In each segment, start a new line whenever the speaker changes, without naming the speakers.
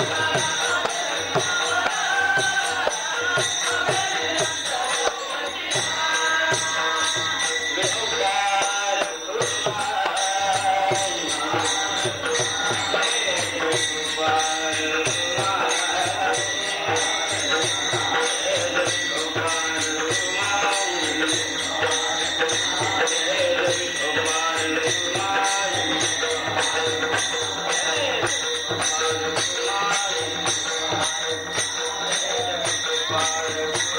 Thank you.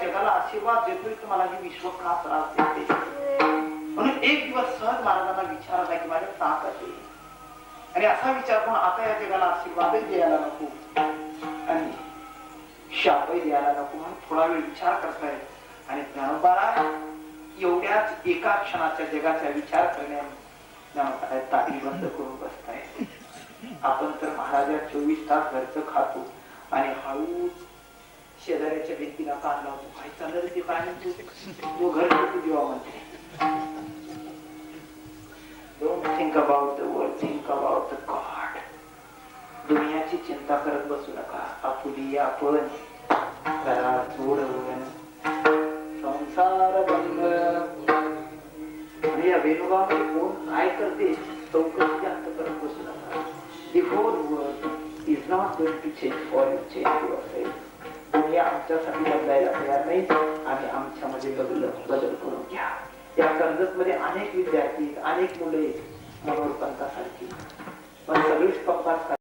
जगाला आशीर्वाद देतोय तुम्हाला हे विश्व का त्रास देते? म्हणून एक दिवस सहज महाराजांना विचार आला की माझ्या ताकद येईल आणि असा विचार करून आता या जगाला आशीर्वादच द्यायला नको. आणि शापही द्यायला नको म्हणून थोडा वेळ विचार करतायत आणि ज्ञानोबाला एवढ्याच एका क्षणाच्या जगाचा विचार करण्याने ताटी बंद करून बसताय. आपण तर महाराजा चोवीस तास घरचं खातो. आणि हळूच शेजाऱ्याच्या व्यक्तीला कान लावतो. काय चाललं ते काय म्हणतो तो घर नको देवा म्हणते don't think about the world think about the God दुनियाची चिंता करत बसू नका. आपुली आपण. करा सोडवून संसार बंद. आणि या वेणुगामध्ये कोण? काय करते? चौकशी जास्त करत बसू नका. The whole world is not going to change for you change your yourself. दुनिया आमच्यासाठी बदलायला तयार नाही. आम्ही आमच्यामध्ये बदल बदल करून घ्या. या कर्जत मध्ये अनेक विद्यार्थी अनेक मुले आहेत, पंतासारखी पण सगळीच पंपात